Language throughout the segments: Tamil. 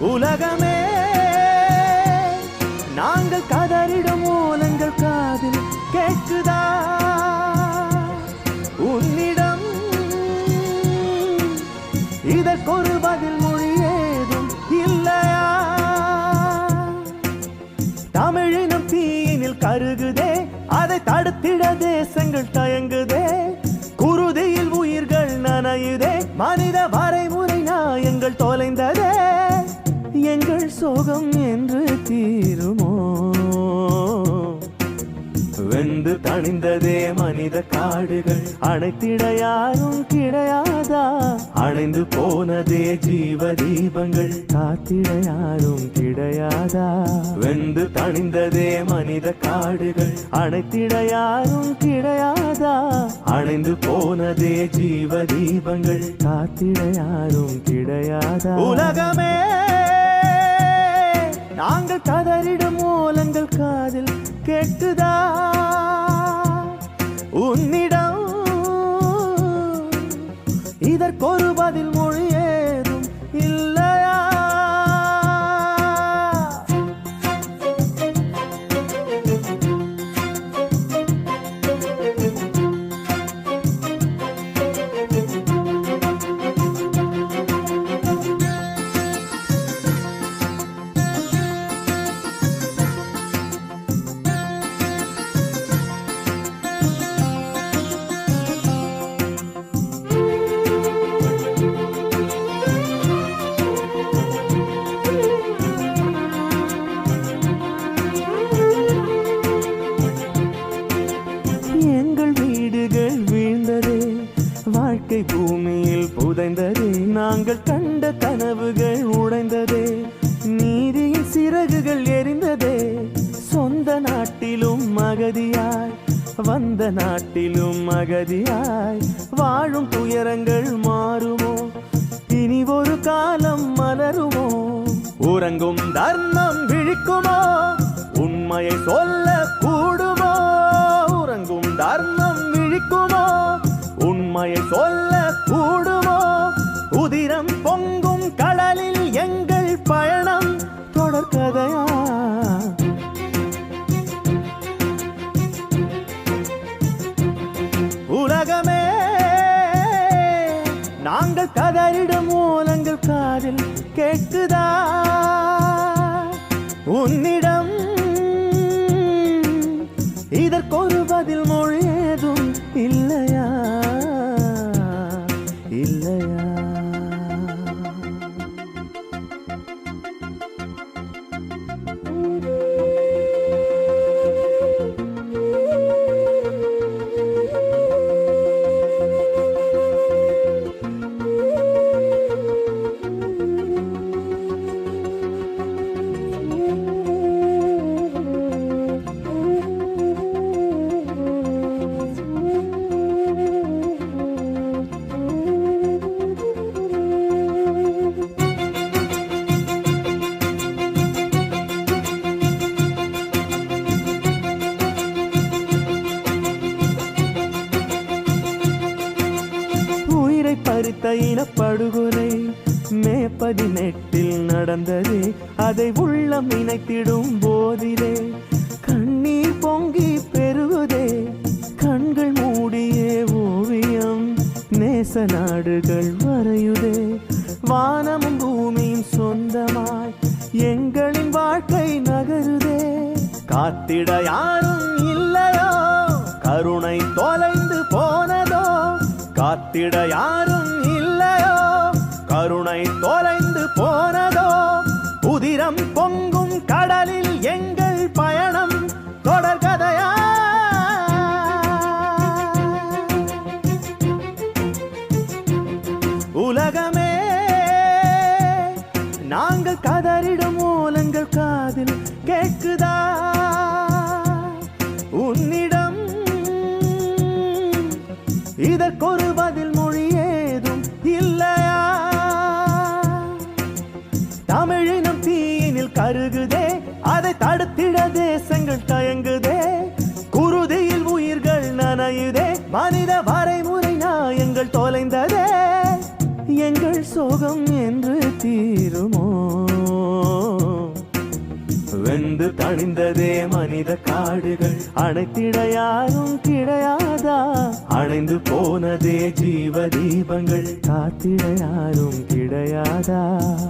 உலகமே. நாங்கள் கதறிடும் மூலங்கள் காதில் கேட்குதா? உன்னிடம் இதற்கொரு பதில் மொழி ஏதும் இல்லையா? தமிழினம் தீயினில் கருகுதே அதை தடுத்திட தேசங்கள் தயங்கு வெந்து மனித காடுகள். அணைத்திட யாரும் கிடையாதா? அணைந்து போனதே ஜீவ தீபங்கள் காத்திட யாரும் கிடையாதா? வெந்து தணிந்ததே மனித காடுகள். அணைத்திட யாரும் கிடையாதா? அணைந்து போனதே ஜீவ தீபங்கள் காத்திட யாரும் கிடையாதா? உலகமே நாங்கள் கதறிடும் மூலங்கள் காதில் கேட்குதா உன்னிடம் இதற்கொரு பதில் வாழ்க்கை பூமியில் புதைந்ததே. நாங்கள் கண்ட கனவுகள் உடைந்ததே. நீதியின் சிறகுகள் எரிந்ததே. சொந்த நாட்டிலும் அகதியாய் வந்த நாட்டிலும் அகதியாய் வாழும் துயரங்கள் மாறுமோ? இனி ஒரு காலம் மலருமோ? உறங்கும் தர்மம் விழிக்குமோ? உண்மையை சொல்ல உண்மையை சொல்ல கூடுமோ? உதிரம் பொங்கும் கடலில் எங்கள் பயணம் தொடர்கதையா உலகமே நாங்கள் கதறிடும் மூலங்கள் காதில் கேட்குதா? உன்னிடம் இதற்கொரு பதில் மொழி ஏதும் இல்லையா? இல்லையா? படுகொலை. மே பதினெட்டில் நடந்ததே. அதை உள்ளம் இணைத்திடும் போதிலே. கண்ணீர் பொங்கி பெருகுதே. கண்கள் மூடிய ஓவியம். நேச நாடுகள் வரையுதே. வானமும் பூமியும் சொந்தமாய். எங்களின் வாழ்க்கை நகருதே. காத்திட யாரும் இல்லையோ? கருணை தொலைந்து போனதோ? காத்திட யாரும் கருணை தொலைந்து போனதோ? உதிரம் பொங்கும் கடலில் எங்கள் பயணம் தொடர்கதையா உலகமே பயணம் தீயினில் கருகுதே அதை தடுத்திட தேசங்கள் தயங்குதே. குருதியில் உயிர்கள் நனையுதே மனித வரைமுறை நாயங்கள் தொலைந்ததே. எங்கள் சோகம் வெந்து மனித காடுகள். அணைத்திட யாரும் கிடையாதா? அணைந்து போனதே ஜீவ தீபங்கள் காத்திட யாரும் கிடையாதா?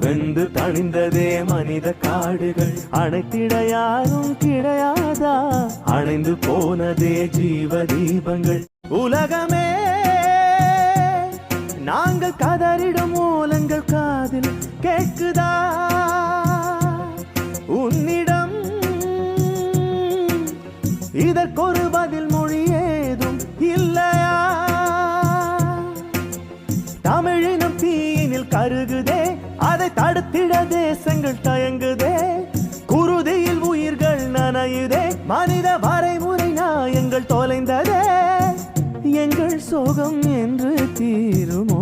வெந்து தணிந்ததே மனித காடுகள். அணைத்திட யாரும் கிடையாதா? அணைந்து போனதே ஜீவ தீபங்கள் உலகமே நாங்கள் கதறிடும் மூலங்கள் காதில் கேட்குதா? தீயினில் கருகுதே அதை தடுத்திட தேசங்கள் தயங்குதே. குருதியில் உயிர்கள் நனையுதே மனித வரைமுறை நாயங்கள் தொலைந்ததே. எங்கள் சோகம் என்று தீருமோ?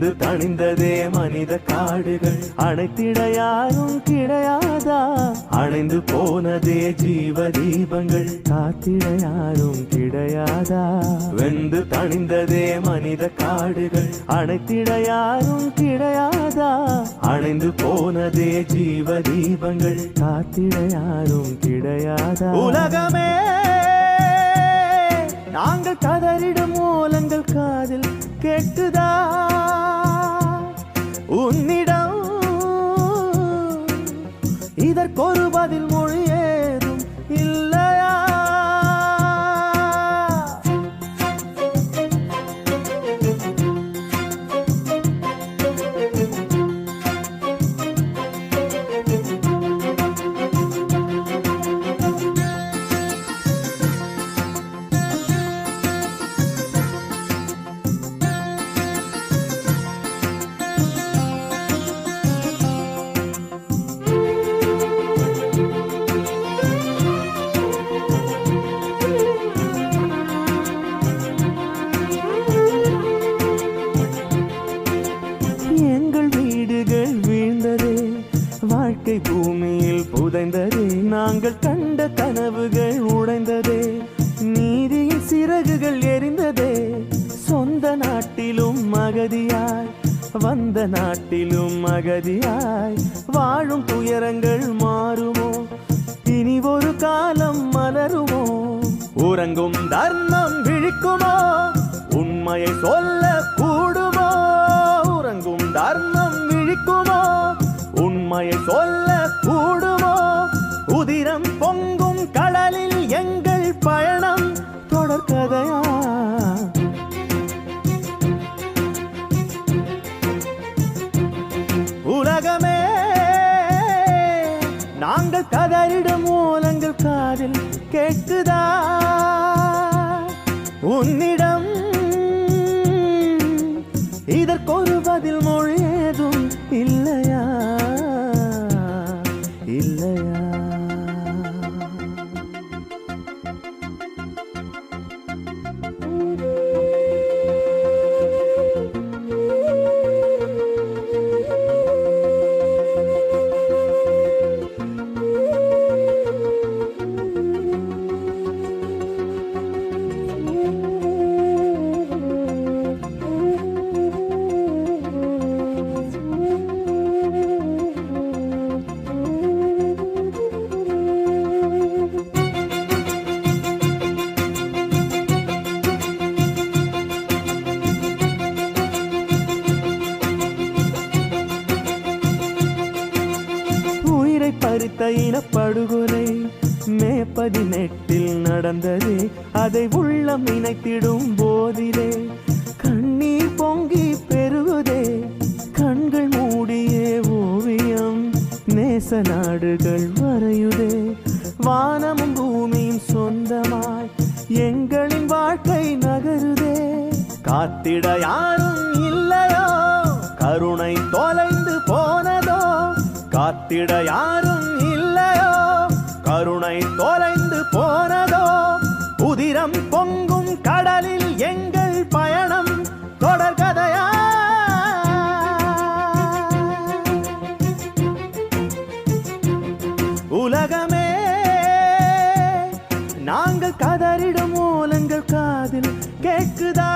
வந்து தணிந்ததே மனித காடுகள். அணைத்திட யாரும் கிடையாதா? அணைந்து போனதே ஜீவ தீபங்கள் காத்திட யாரும் கிடையாதா? வெந்து தணிந்ததே மனித காடுகள். அணைத்திட யாரும் கிடையாதா? அணைந்து போனதே ஜீவ தீபங்கள் காத்திட யாரும் கிடையாதா? உலகமே நாங்கள் கதறிடும் மூலங்கள் காதில் கேட்டுதா? உன்னிடம் இதற்கொரு பதில் வாழ்க்கை பூமியில் புதைந்ததே நாங்கள் கண்ட கனவுகள் உடைந்ததே நீதியின் சிறகுகள் எரிந்ததே சொந்த நாட்டிலும் மகதியாய் வந்த நாட்டிலும் மகதியாய் வாழும் துயரங்கள் மாறுமோ? இனி ஒரு காலம் மலருமோ? உறங்கும் தர்மம் விழிக்குமோ? உண்மையை சொல்ல கூடுமோ? உறங்கும் தர்மம் விழிக்குமோ? உண்மையை சொல்ல கேட்குதா இனப்படுகொலை. மே பதினெட்டில் நடந்தது. அதை உள்ளம் இணைத்திடும் போதிலே. கண்ணீர் பொங்கி பெருகுதே. கண்கள் மூடிய ஓவியம். நேச நாடுகள் வரையுதே. வானமும் பூமியும் சொந்தமாய் எங்களின் வாழ்க்கை நகருதே. காத்திட யாரும் இல்லையோ? கருணை தொலைந்து போனதோ? காத்திட யாரும் கருணை தொலைந்து போனதோ? உதிரம் பொங்கும் கடலில் எங்கள் பயணம் தொடர்கதையா உலகமே நாங்கள் கதறிடும் மூலங்கள் காதில் கேட்குதா?